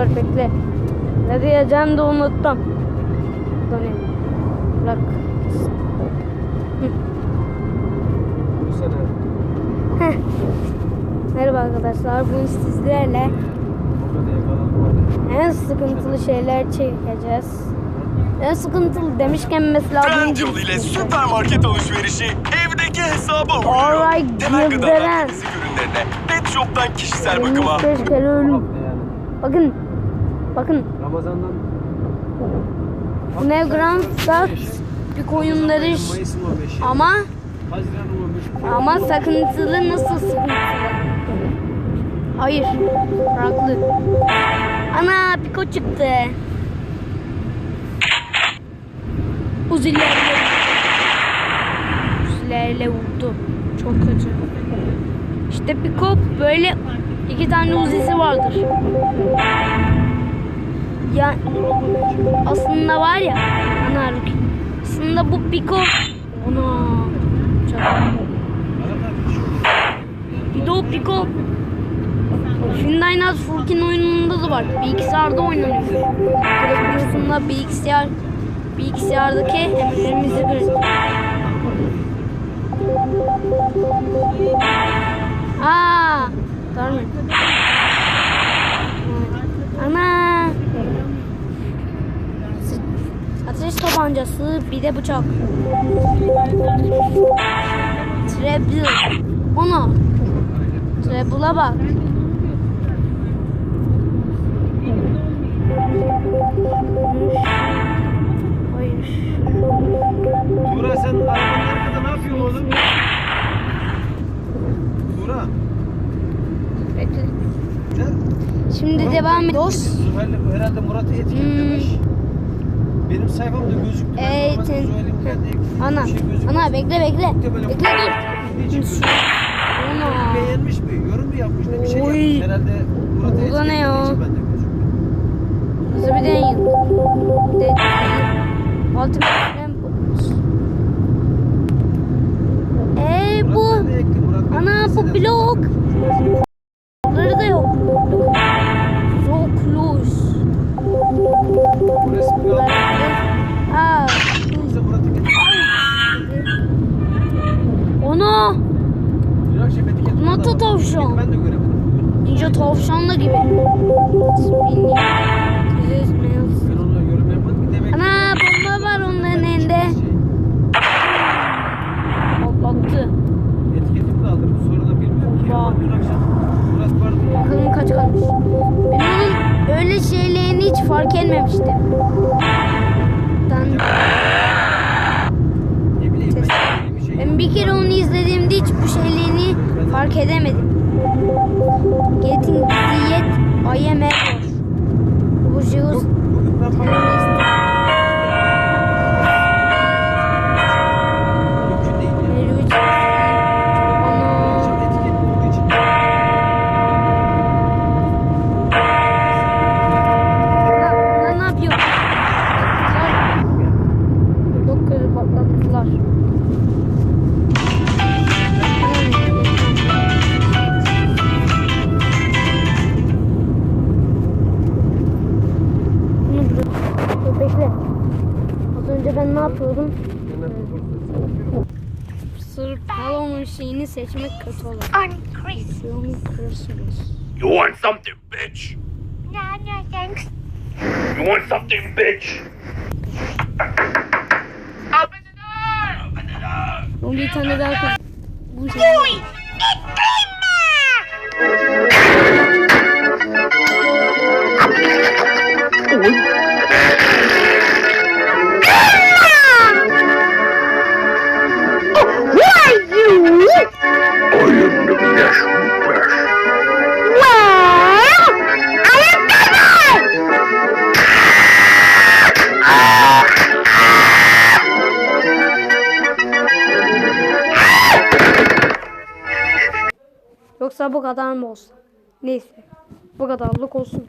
dur bekle. Ne diyeceğim de unuttum. Döneyim. Bırak. Bu sene. Heh. Merhaba arkadaşlar. Bugün sizlerle en sıkıntılı şeyler çekeceğiz. En sıkıntılı demişken mesela Trendyol bunu- ile süpermarket alışverişi evdeki hesaba uyuyor. Alright, Temel gıdadan temizlik ürünlerine, pet shop'tan kişisel bakıma. 25 kere ölüm. Yani Bakın. Bakın. Ramazan'dan Bu ne Grand Theft bir oyunları iş- Mayıs'ın 15'i. ama Haziran'ın 15'i. ama sakıntılı nasıl sıkıntılı? Hayır. Farklı. Ana Piko çıktı. Uzilerle Uzilerle vurdu. Çok kötü. İşte Piko böyle iki tane uzisi vardır. Aslında var ya ana. Aslında bu Piko ona bir de o Pico Şimdi Aynaz Furkin oyununda da var. Bilgisayarda oynanıyor. Televizyonda bilgisayar bilgisayardaki emirlerimizi görüyoruz. Aa, tamam. Ana. Ateş tabancası, bir de bıçak. Treble. Onu. Treble'a bak. Hayır. Tuğra sen arabanın arkada ne yapıyorsun oğlum? Tuğra. Bekle. Sen Şimdi devam ediyoruz. Zuhal'le bu herhalde Murat'ı etiketlemiş. Benim sayfamda gözüktü. Ben Ee, kendi eklediği Ana, şey ana bekle bekle. Bekle dur. Ana. Beğenmiş mi? Yorum mu yapmış? Ne bir şey yapmış? Herhalde Murat'ı Bu da ne ya? ben gözükmüyor. Nasıl bir deneyim? Rampage. Eee bu. ben ben Ana bu blok. Nasıl tavşan? Ben de göremedim. Ninja tavşanla gibi. Ana bomba var onların elinde. Patlattı. Etiketimi de aldım. Sonra da bilmiyorum ki. Dün akşam Murat vardı ya. Bakalım kaç kalmış. Ben onun öyle şeylerini hiç fark etmemiştim. Bir şey. ben bir kere onu izlediğimde hiç bu şeylerini fark edemedim. Getting diyet I Halloween şeyini seçmek kötü olur. on Chris. Young Christmas. You want something bitch? No, no, thanks. You want something bitch? Open the door! Open the door! Bir tane daha kız. Bu şey. Yoksa bu kadar mı olsun? Neyse. Bu kadarlık olsun.